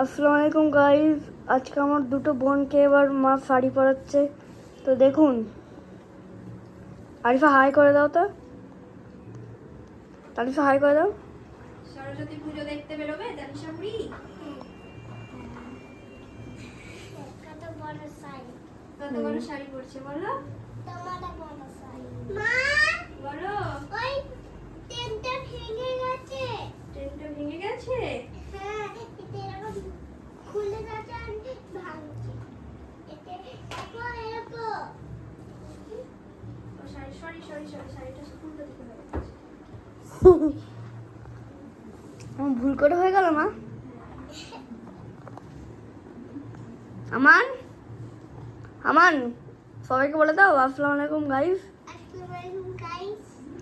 আসসালামু আলাইকুম গাইজ আজকে আমার দুটো বোনকে এবার মা শাড়ি পরাচ্ছে। তো দেখুন। আরিফা হাই করে দাও তো। আরিফা হাই করে দাও। সরস্বতী পুজো দেখতে বেরোবে? জানিসা কত বড় সাইজ কত বড় শাড়ি পরছে বলো? তোমার বড় সাইজ মা বলো ওই টেনটা ভেঙে গেছে ট্রেনটা ভেঙে গেছে হ্যাঁ এটা এরকম খুলে গেছে আর ভাঙছে এটা দেখো এরকম ও শাড়ি সরি সরি সরি শাড়িটা খুলতে দিতে হবে আমার ভুল করে হয়ে গেল মা? আমান? আমান সবাইকে বলে দাও আসসালামু আলাইকুম গাইস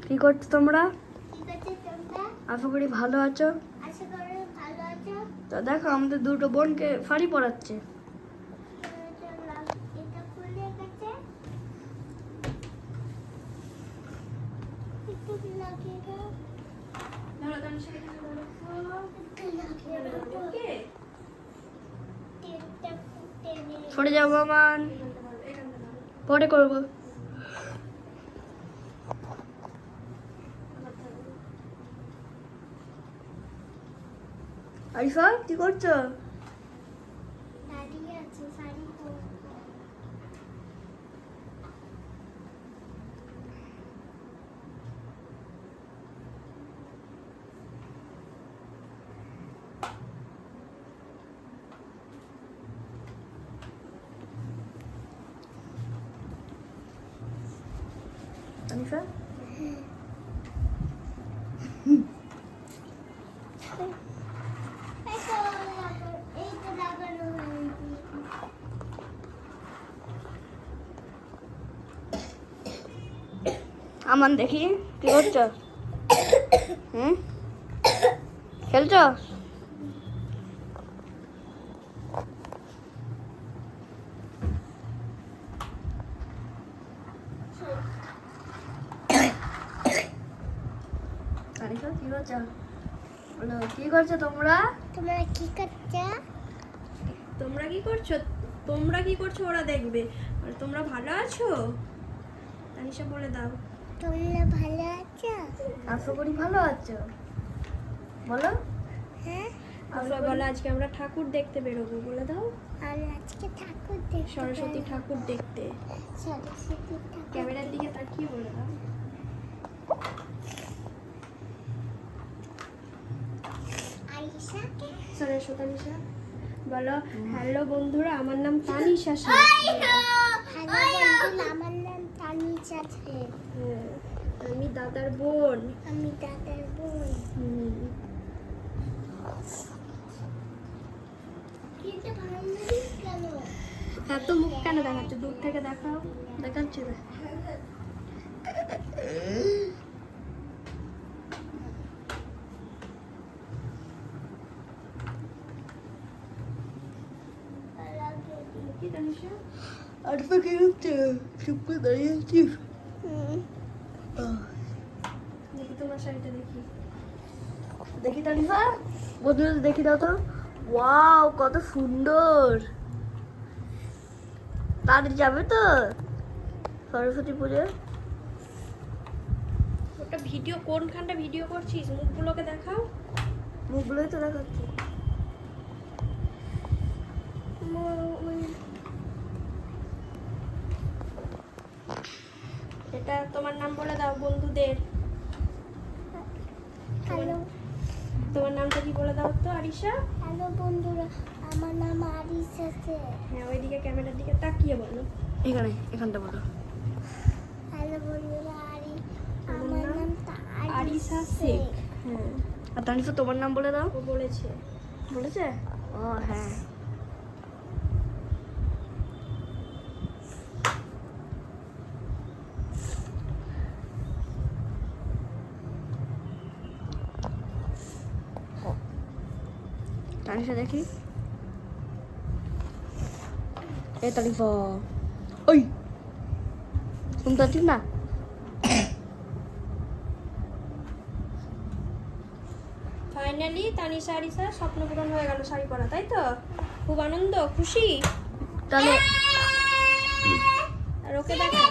কী করছ তোমরা? আশা করি ভালো আছো। আশা করি ভালো আছো। তো দেখো আমাদের দুটো বোনকে শাড়ি পরাচ্ছে। সরে যাব ধরো। পরে করব আরিফা কি করছ দাঁড়িয়ে আছে শাড়ি পরবো তো লাগানো হয়েছে আমান দেখি কি করছ? হুম? খেলছো আরিফা কি করছ? বলো কি করছ তোমরা? তোমরা কি করছ? তোমরা কি করছ? তোমরা কি করছ ওরা দেখবে। আর তোমরা ভালো আছো? তানিশা বলে দাও। তোমরা ভালো আছো? আশা করি ভালো আছো। বলো। হ্যাঁ? আমরা বলো আজকে আমরা ঠাকুর দেখতে বেরোবো বলে দাও। আমি আজকে ঠাকুর দেখতে সরস্বতী ঠাকুর দেখতে। সরস্বতী ঠাকুর ক্যামেরার দিকে তাকিয়ে বলে দাও। সরস্বতী তানিশা বলো হ্যালো বন্ধুরা আমার নাম তানিশা আমার নাম তানিশা হ্যাঁ, আমি দাদার বোন। আমি দাদার বোন। এত মুখ কেন দেখাচ্ছে? দূর থেকে দেখাও। দেখাচ্ছি না করে দাঁড়িয়ে আছিস দেখি তোমার শাড়িটা দেখি। দেখি বন্ধুরা দেখি দাও তো। ওয়াও কত সুন্দর। তাড়াতাড়ি যাবে তো সরস্বতী পুজো ওটা ভিডিও কোনখানটা ভিডিও করছিস? মুখগুলোকে দেখাও। মুখগুলোই তো দেখাচ্ছে। এটা তোমার নাম বলে দাও বন্ধুদের। হ্যালো। তোমার নামটা কি বলে দাও তো আরিশা? হ্যালো বন্ধুরা আমার নাম আরিশা হ্যাঁ ওইদিকে ক্যামেরার দিকে তাকিয়ে বলো। এখানে এখানটা বলো। হ্যালো বন্ধুরা আরি আমার নাম আরিসা শেখ। হ্যাঁ। আর তানিফা তোমার নাম বলে দাও। ও বলেছে। বলেছে? ও হ্যাঁ। তানিফা দেখি? এ তানিফা ওই। শুনতে পাচ্ছিস না? ফাইনাল ফাইনালি তানিশা আরিসা স্বপ্ন পূরণ হয়ে গেল শাড়ি পরা তাই তো? খুব আনন্দ খুশি? তাহলে আর ওকে দেখা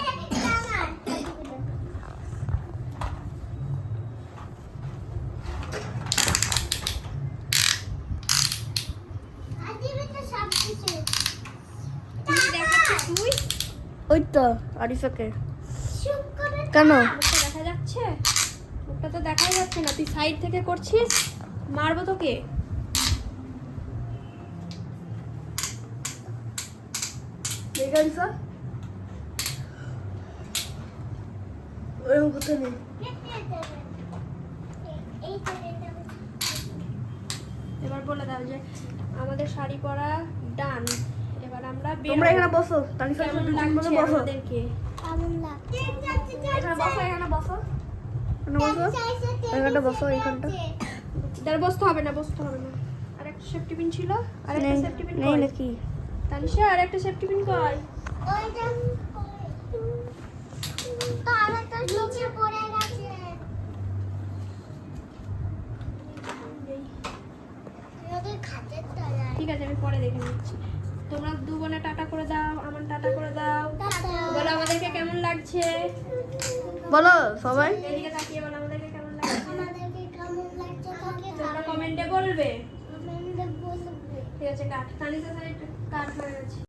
তুই দেখাচ্ছিস তুই ওই তো আরিফাকে। কেন? দেখা যাচ্ছে। মুখটা তো দেখাই যাচ্ছে না। তুই সাইড থেকে করছিস? মারবো তোকে? এবার বলে দাও যে আমাদের শাড়ি পরা ডান। এবার আমরা তোমরা এখানে বসো তানিফা কেমন শুধু বসো। আমাদেরকে? কেমন লাগছে এখানে বসো। এখানে বসো। এখানটা বসো এখানটা। তার বসতে হবে না বসতে হবে না। আর একটা সেফটি পিন ছিল আর একটা নেই সেফটি পিন নেই নাকি? তানিশা আর একটা সেফটি পিন ঠিক আছে আমি পরে দেখে নিচ্ছি। তোমরা দু বোনে টাটা করে দাও আমার টাটা করে দাও। বলো আমাদেরকে কেমন লাগছে? বলো সবাই। এদিকে তাকিয়ে বলো আমাদেরকে কেমন লাগছে? আমাদেরকে কেমন লাগছে তোমরা কমেন্টে বলবে। ঠিক আছে কাট। তানিশা স্যার কাট হয়ে গেছে।